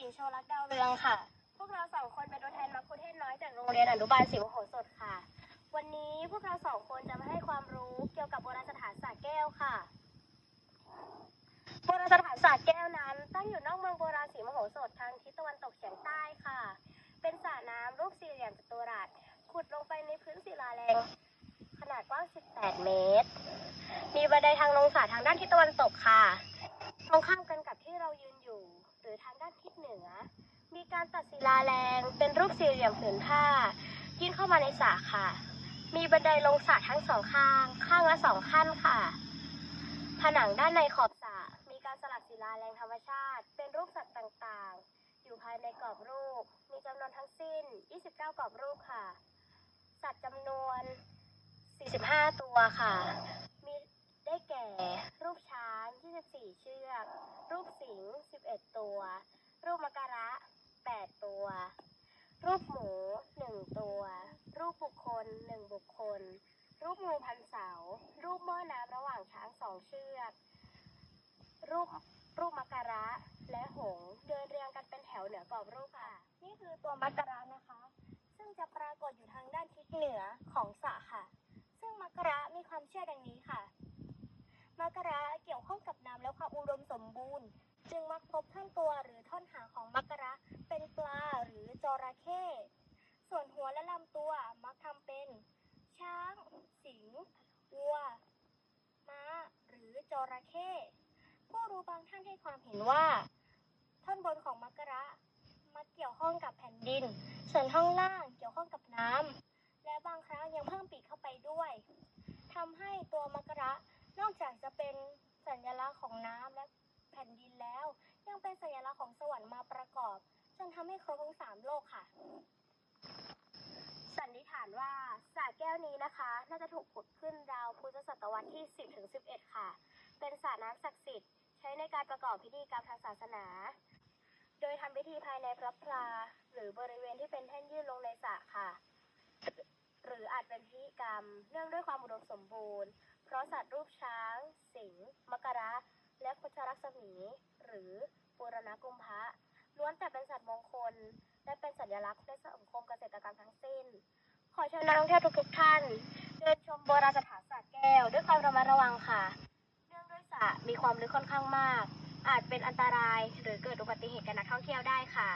ญิงโชลักดาวเรืองค่ะ พวกเราสองคนเป็นตัวแทนมักคุเทศน้อยจากโรงเรียนอนุบาลศรีมโหสถค่ะ วันนี้พวกเราสองคนจะมาให้ความรู้เกี่ยวกับโบราณสถานสระแก้วค่ะ โบราณสถานสระแก้วนั้น ตั้งอยู่นอกเมืองโบราณศรีมโหสถทางทิศตะวันตกเฉียงใต้ค่ะ เป็นสระน้ำรูปสี่เหลี่ยมจัตุรัส ขุดลงไปในพื้นศิลาแรงขนาดกว้าง 18 เมตร มีบันไดทางลงสระทางด้านทิศตะวันตกค่ะ ตรงข้ามกันกับที่เรายืนอยู่ หรือทางด้านทิศเหนือ มีการตัดศิลาแรง เป็นรูปสี่เหลี่ยมผืนผ้า ยื่นเข้ามาในสระค่ะ มีบันไดลงสระทั้งสองข้าง ข้างละสองขั้นค่ะ ผนังด้านในขอบสระมีการสลักศิลาแรงธรรมชาติ เป็นรูปสัตว์ต่างๆ อยู่ภายในกรอบรูป มีจำนวนทั้งสิ้น 29 กรอบรูปค่ะ สัตว์จำนวน 45 ตัวค่ะ มีได้แก่ รูปช้าง 24 เชือก รูปสิงห์ 11 ตัว รูปมการะ รูปหมู1ตัว รูปบุคคล1บุคคล รูปงูพันเสา รูปหม้อน้ำระหว่างช้างสองเชือก รูปรูปมักการะ และหงเดินเรียงกันเป็นแถวเหนือกรอบรูปค่ะ นี่คือตัวมักการะนะคะ ซึ่งจะปรากฏอยู่ทางด้านทิศเหนือของสระค่ะ ซึ่งมักการะมีความเชื่อดังนี้ค่ะมักการะเกี่ยวข้องกับน้ำและความอุดมสมบูรณ์ จึงมักพบท่อนตัวหรือท่อนหางของมักการะเป็นปลาหรือ จระเข้ ส่วนหัวและลำตัวมักทำเป็น ช้าง สิงห์วัว ม้า หรือจระเข้ผู้รู้บางท่านให้ความเห็นว่า ท่อนบนของมักกระมักเกี่ยวข้องกับแผ่นดิน ส่วนท่อนล่างเกี่ยวข้องกับน้ำและบางครั้งยังเพิ่มปีกเข้าไปด้วยทำให้ตัวมักกระนอกจากจะเป็นสัญลักษณ์ของน้ำและแผ่นดินแล้ว จนทำให้ครบทั้งสามโลกค่ะ สันนิษฐานว่าสระแก้วนี้นะคะ น่าจะถูกขุดขึ้นราวพุทธศตวรรษที่ 10ถึง11 ค่ะ เป็นสระน้ำศักดิ์สิทธิ์ใช้ในการประกอบพิธีกรรมทางศาสนา โดยทำพิธีภายในพระพลา หรือบริเวณที่เป็นแท่นยื่นลงในสระค่ะ หรืออาจเป็นพิธีกรรมเนื่องด้วยความอุดมสมบูรณ์ เพราะสัตว์รูปช้าง สิงห์มกระและพุทธรักษมี หรือปุรณกุมภะ ล้วนแต่เป็นสัตว์มงคล และเป็นสัญลักษณ์ในสังคมเกษตรกรรมทั้งสิ้น ขอเชิญนักท่องเที่ยวทุกๆท่าน เดินชมโบราณสถานสระแก้ว ด้วยความระมัดระวังค่ะ เนื่องด้วยสระมีความลึกค่อนข้างมาก อาจเป็นอันตรายหรือเกิดอุบัติเหตุกับนักท่องเที่ยวได้ค่ะ